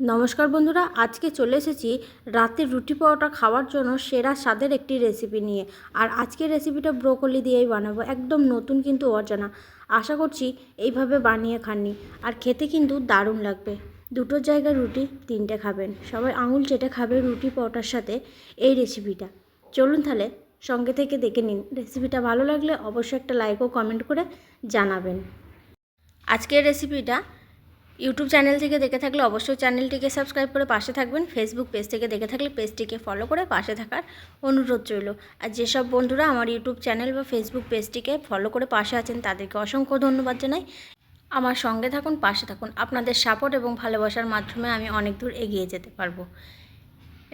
নমস্কার বন্ধুরা, আজকে চলে এসেছি রাতের রুটি পরোটা খাওয়ার জন্য সেরা স্বাদের একটি রেসিপি নিয়ে। আর আজকের রেসিপিটা ব্রোকলি দিয়েই বানাবো, একদম নতুন কিন্তু অজানা। আশা করছি এইভাবে বানিয়ে খাননি। আর খেতে কিন্তু দারুণ লাগবে। দুটো জায়গায় রুটি, তিনটে খাবেন। সবাই আঙুল চেটে খাবে রুটি পরোটার সাথে এই রেসিপিটা চলুন তাহলে সঙ্গে থেকে দেখে নিন রেসিপিটা ভালো লাগলে অবশ্যই একটা লাইক ও কমেন্ট করে জানাবেন। আজকের রেসিপিটা ইউটিউব চ্যানেল থেকে দেখে থাকলে অবশ্যই চ্যানেলটিকে সাবস্ক্রাইব করে পাশে থাকবেন। ফেসবুক পেজ থেকে দেখে থাকলে পেজটিকে ফলো করে পাশে থাকার অনুরোধ রইল। আর যেসব বন্ধুরা আমার ইউটিউব চ্যানেল বা ফেসবুক পেজটিকে ফলো করে পাশে আছেন, তাদেরকে অসংখ্য ধন্যবাদ জানাই। আমার সঙ্গে থাকুন, পাশে থাকুন। আপনাদের সাপোর্ট এবং ভালোবাসার মাধ্যমে আমি অনেক দূর এগিয়ে যেতে পারব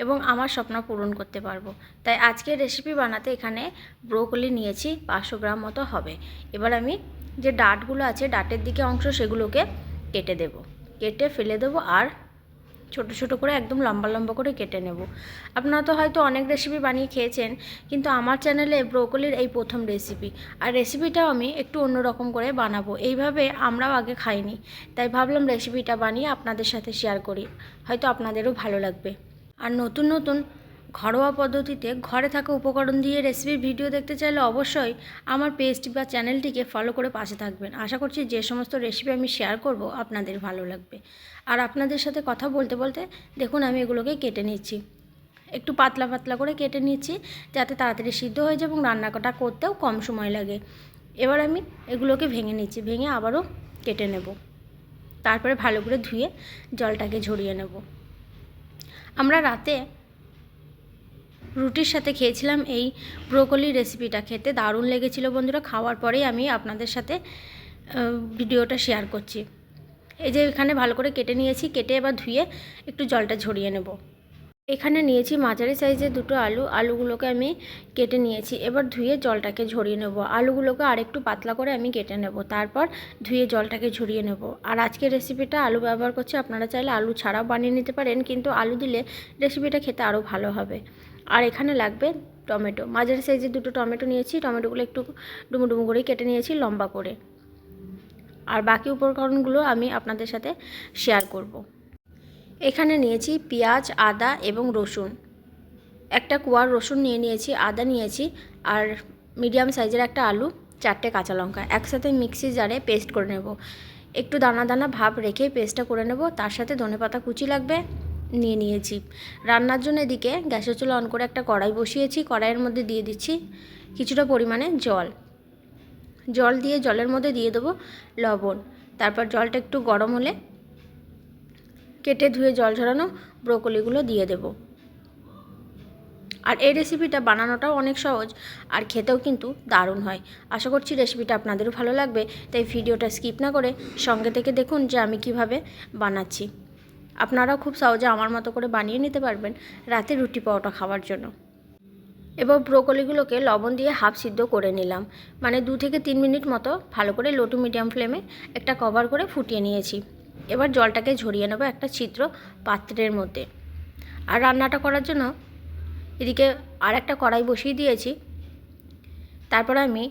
এবং আমার স্বপ্ন পূরণ করতে পারব। তাই আজকের রেসিপি বানাতে এখানে ব্রোকলি নিয়েছি, পাঁচশো গ্রাম মতো হবে। এবার আমি যে ডাটগুলো আছে, ডাটের দিকে অংশ সেগুলোকে কেটে দেব। কেটে ফেলে দেবো আর ছোট ছোট করে একদম লম্বা লম্বা করে কেটে নেব। আপনারা তো হয়তো অনেক রেসিপি বানিয়ে খেয়েছেন, কিন্তু আমার চ্যানেলে ব্রোকলির এই প্রথম রেসিপি আর রেসিপিটাও আমি একটু অন্যরকম করে বানাবো। এইভাবে আমরাও আগে খাইনি, তাই ভাবলাম রেসিপিটা বানিয়ে আপনাদের সাথে শেয়ার করি। হয়তো আপনাদেরও ভালো লাগবে। আর নতুন নতুন ঘরোয়া পদ্ধতিতে ঘরে থাকা উপকরণ দিয়ে রেসিপির ভিডিও দেখতে চাইলে অবশ্যই আমার পেজটি বা চ্যানেলটিকে ফলো করে পাশে থাকবেন। আশা করছি যে সমস্ত রেসিপি আমি শেয়ার করব, আপনাদের ভালো লাগবে। আর আপনাদের সাথে কথা বলতে বলতে দেখুন আমি এগুলোকে কেটে নিচ্ছি। একটু পাতলা পাতলা করে কেটে নিচ্ছি, যাতে তাড়াতাড়ি সিদ্ধ হয়ে যায় এবং রান্নাটা করতেও কম সময় লাগে। এবার আমি এগুলোকে ভেঙে নিচ্ছি, ভেঙে আবারও কেটে নেব। তারপরে ভালো করে ধুয়ে জলটাকে ঝরিয়ে নেব। আমরা রাতে রুটির সাথে খেয়েছিলাম এই ব্রোকলি রেসিপিটা খেতে। দারুণ লেগেছিল বন্ধুরা, খাওয়ার পরেই আমি আপনাদের সাথে ভিডিওটা শেয়ার করছি। এই যে এখানে ভালো করে কেটে নিয়েছি, কেটে এবার ধুয়ে একটু জলটা ঝরিয়ে নেব। এখানে নিয়েছি মাঝারি সাইজের দুটো আলু, আলুগুলোকে আমি কেটে নিয়েছি। এবার ধুয়ে জলটাকে ঝরিয়ে নেব। আলুগুলোকে আরেকটু পাতলা করে আমি কেটে নেব। তারপর ধুয়ে জলটাকে ঝরিয়ে নেব। আর আজকের রেসিপিটা আলু ব্যবহার করছি, আপনারা চাইলে আলু ছাড়াও বানিয়ে নিতে পারেন, কিন্তু আলু দিলে রেসিপিটা খেতে আরও ভালো হবে। আর এখানে লাগবে টমেটো। মাঝারি সাইজের দুটো টমেটো নিয়েছি, টমেটোগুলো একটু ডুমো ডুমো করে কেটে নিয়েছি, লম্বা করে। আর বাকি উপকরণগুলো আমি আপনাদের সাথে শেয়ার করব। এখানে নিয়েছি পেঁয়াজ, আদা এবং রসুন। একটা কুয়ার রসুন নিয়ে নিয়েছি, আদা নিয়েছি আর মিডিয়াম সাইজের একটা আলু, চারটে কাঁচা লঙ্কা। একসাথে মিক্সি জারে পেস্ট করে নেব। একটু দানা দানা ভাব রেখে পেস্টটা করে নেব। তার সাথে ধনেপাতা কুচি লাগবে। নিয়ে নিয়েছি। রান্নার জন্য এদিকে গ্যাসের চুলা অন করে একটা কড়াই বসিয়েছি। কড়াইয়ের মধ্যে দিয়ে দিচ্ছি কিছুটা পরিমাণে জল। জল দিয়ে জলের মধ্যে দিয়ে দেবো লবণ। তারপর জলটা একটু গরম হলে কেটে ধুয়ে জল ঝরানো ব্রোকলিগুলো দিয়ে দেব। আর এই রেসিপিটা বানানোটাও অনেক সহজ আর খেতেও কিন্তু দারুণ হয়। আশা করছি রেসিপিটা আপনাদেরও ভালো লাগবে। তাই ভিডিওটা স্কিপ না করে সঙ্গে থেকে দেখুন যে আমি কীভাবে বানাচ্ছি। আপনারাও খুব সহজে আমার মতো করে বানিয়ে নিতে পারবেন রাতে রুটি পাওয়াটা খাওয়ার জন্য। এবার ব্রোকলিগুলোকে লবণ দিয়ে হাফ সিদ্ধ করে নিলাম। মানে দু থেকে তিন মিনিট মতো ভালো করে লো টু মিডিয়াম ফ্লেমে একটা কভার করে ফুটিয়ে নিয়েছি। এবার জলটাকে ঝরিয়ে নেব একটা ছিদ্র পাত্রের মধ্যে। আর রান্নাটা করার জন্য এদিকে আর একটা কড়াই বসিয়ে দিয়েছি। তারপর আমি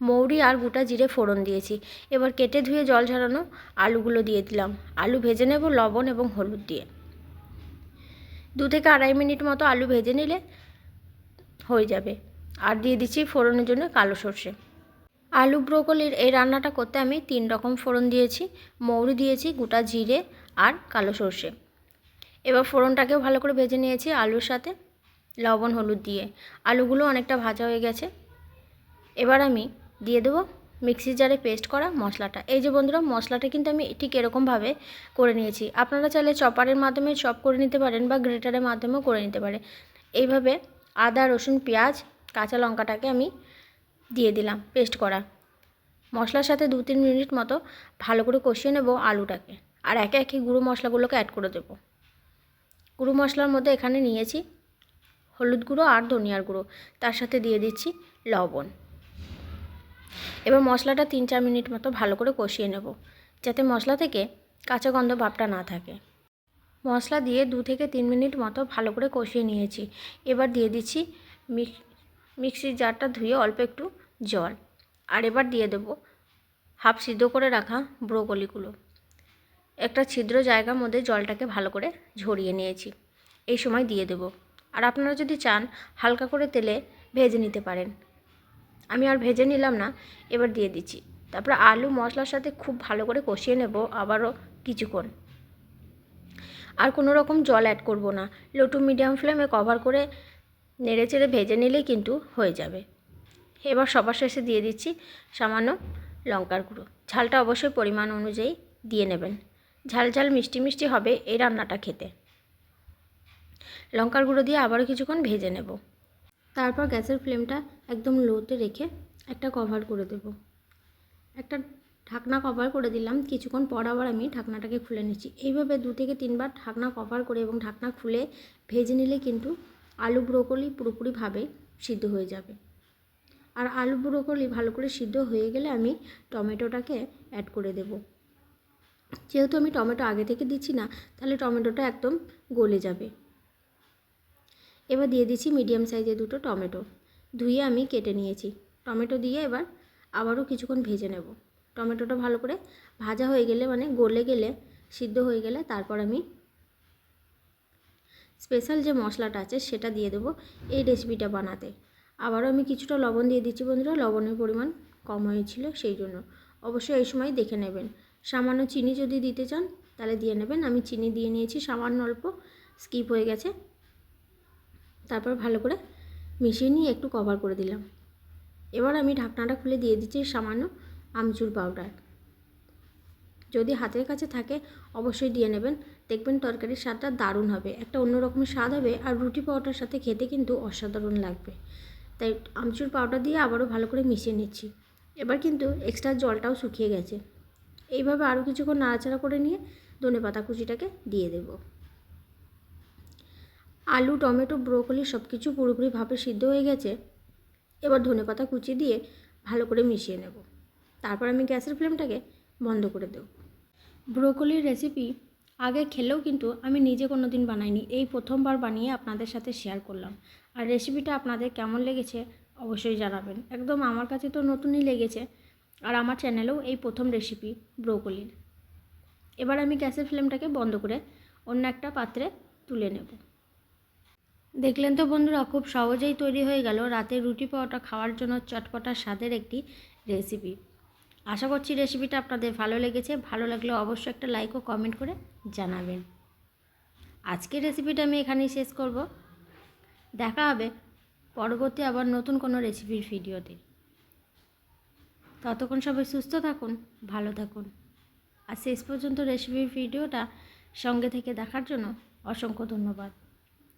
মৌরি আর গোটা জিরে ফোড়ন দিয়েছি। এবার কেটে ধুয়ে জল ঝরানো আলুগুলো দিয়ে দিলাম। আলু ভেজে নেব লবণ এবং হলুদ দিয়ে। দু থেকে আড়াই মিনিট মতো আলু ভেজে নিলে হয়ে যাবে। আর দিয়ে দিচ্ছি ফোড়নের জন্য কালো সর্ষে। আলু ব্রোকলির এই রান্নাটা করতে আমি তিন রকম ফোড়ন দিয়েছি। মৌরি দিয়েছি, গোটা জিরে আর কালো সর্ষে। এবার ফোড়নটাকেও ভালো করে ভেজে নিয়েছি আলুর সাথে লবণ হলুদ দিয়ে। আলুগুলো অনেকটা ভাজা হয়ে গেছে। এবার আমি দিয়ে দেবো মিক্সি জারে পেস্ট করা মশলাটা। এই যে বন্ধুরা, মশলাটা কিন্তু আমি ঠিক এরকমভাবে করে নিয়েছি। আপনারা চাইলে চপারের মাধ্যমে চপ করে নিতে পারেন বা গ্রেটারের মাধ্যমেও করে নিতে পারে। এইভাবে আদা, রসুন, পেঁয়াজ, কাঁচা লঙ্কাটাকে আমি দিয়ে দিলাম পেস্ট করা। মশলার সাথে দু তিন মিনিট মতো ভালো করে কষিয়ে নেব আলুটাকে। আর একে একে গুঁড়ো মশলাগুলোকে অ্যাড করে দেবো। গুঁড়ো মশলার মধ্যে এখানে নিয়েছি হলুদ গুঁড়ো আর ধনিয়ার গুঁড়ো। তার সাথে দিয়ে দিচ্ছি লবণ। এবার মশলাটা তিন চার মিনিট মতো ভালো করে কষিয়ে নেব, যাতে মশলা থেকে কাঁচা গন্ধ ভাবটা না থাকে। মশলা দিয়ে দু থেকে তিন মিনিট মতো ভালো করে কষিয়ে নিয়েছি। এবার দিয়ে দিচ্ছি মিক্স মিক্সির জারটা ধুয়ে অল্প একটু জল। আর এবার দিয়ে দেব হাফ সিদ্ধ করে রাখা ব্রোকলিগুলো। একটা ছিদ্র জায়গার মধ্যে জলটাকে ভালো করে ঝরিয়ে নিয়েছি। এই সময় দিয়ে দেব। আর আপনারা যদি চান, হালকা করে তেলে ভেজে নিতে পারেন। আমি আর ভেজে নিলাম না, এবার দিয়ে দিচ্ছি। তারপরে আলু মশলার সাথে খুব ভালো করে কষিয়ে নেব, আবারও কিছুক্ষণ। আর কোনো রকম জল অ্যাড করব না। লো টু মিডিয়াম ফ্লেমে কভার করে নেড়ে চেড়ে ভেজে নিলেই কিন্তু হয়ে যাবে। এবার সবার শেষে দিয়ে দিচ্ছি সামান্য লঙ্কার গুঁড়ো। ঝালটা অবশ্যই পরিমাণ অনুযায়ী দিয়ে নেবেন। ঝাল ঝাল মিষ্টি মিষ্টি হবে এই রান্নাটা খেতে। লঙ্কার গুঁড়ো দিয়ে আবারও কিছুক্ষণ ভেজে নেব। তারপর গ্যাসের ফ্লেমটা একদম লোতে রেখে একটা কভার করে দেব। একটা ঢাকনা কভার করে দিলাম, কিছুক্ষণ পর আবার আমি ঢাকনাটাকে খুলে নিচ্ছি। এইভাবে দু থেকে তিনবার ঢাকনা কভার করে এবং ঢাকনা খুলে ভেজে নিলে কিন্তু আলু ব্রোকলি পুরোপুরিভাবে সিদ্ধ হয়ে যাবে। আর আলু ব্রোকলি ভালো করে সিদ্ধ হয়ে গেলে আমি টমেটোটাকে অ্যাড করে দেব। যেহেতু আমি টমেটো আগে থেকে দিচ্ছি না, তাহলে টমেটোটা একদম গলে যাবে। এবার দিয়ে দিচ্ছি মিডিয়াম সাইজের দুটো টমেটো। ধুয়ে আমি কেটে নিয়েছি। টমেটো দিয়ে এবার আবারও কিছুক্ষণ ভেজে নেব। টমেটোটা ভালো করে ভাজা হয়ে গেলে মানে গলে গেলে, সিদ্ধ হয়ে গেলে তারপর আমি স্পেশাল যে মশলাটা আছে সেটা দিয়ে দেবো এই রেসিপিটা বানাতে। আবারও আমি কিছুটা লবণ দিয়ে দিচ্ছি বন্ধুরা, লবণের পরিমাণ কম হয়েছিল সেই জন্য। অবশ্যই এই সময় দেখে নেবেন। সামান্য চিনি যদি দিতে চান তাহলে দিয়ে নেবেন। আমি চিনি দিয়ে নিয়েছি সামান্য অল্প, স্কিপ হয়ে গেছে। তারপর ভালো করে মিশিয়ে নিয়ে একটু কভার করে দিলাম। এবার আমি ঢাকনাটা খুলে দিয়ে দিচ্ছি সামান্য আমচুর পাউডার যদি হাতের কাছে থাকে অবশ্যই দিয়ে নেবেন। দেখবেন তরকারির স্বাদটা দারুণ হবে, একটা অন্য রকমের স্বাদ হবে আর রুটি পাউডার সাথে খেতে কিন্তু অসাধারণ লাগবে। তাই আমচুর পাউডার দিয়ে আবারও ভালো করে মিশিয়ে নিচ্ছি। এবার কিন্তু এক্সট্রা জলটাও শুকিয়ে গেছে। এইভাবে আরও কিছুক্ষণ নাড়াচাড়া করে নিয়ে ধনে পাতা কুচিটাকে দিয়ে দেব। আলু, টমেটো, ব্রোকলি সব কিছু পুরোপুরিভাবে সিদ্ধ হয়ে গেছে। এবার ধনে পাতা কুচি দিয়ে ভালো করে মিশিয়ে নেব। তারপর আমি গ্যাসের ফ্লেমটাকে বন্ধ করে দেব। ব্রোকলির রেসিপি আগে খেলেও কিন্তু আমি নিজে কোনো দিন বানাইনি। এই প্রথমবার বানিয়ে আপনাদের সাথে শেয়ার করলাম। আর রেসিপিটা আপনাদের কেমন লেগেছে অবশ্যই জানাবেন। একদম আমার কাছে তো নতুনই লেগেছে। আর আমার চ্যানেলেও এই প্রথম রেসিপি ব্রোকলির। এবার আমি গ্যাসের ফ্লেমটাকে বন্ধ করে অন্য একটা পাত্রে তুলে নেব। দেখলেন তো বন্ধুরা, খুব সহজেই তৈরি হয়ে গেল রাতের রুটি পাওয়াটা খাওয়ার জন্য চটপটা স্বাদের একটি রেসিপি আশা করছি রেসিপিটা আপনাদের ভালো লেগেছে। ভালো লাগলে অবশ্যই একটা লাইক ও কমেন্ট করে জানাবেন। আজকের রেসিপিটা আমি এখানেই শেষ করব। দেখা হবে পরবর্তী আবার নতুন কোনো রেসিপির ভিডিওতে ততক্ষণ সবাই সুস্থ থাকুন, ভালো থাকুন। আর শেষ পর্যন্ত রেসিপির ভিডিওটা সঙ্গে থেকে দেখার জন্য অসংখ্য ধন্যবাদ।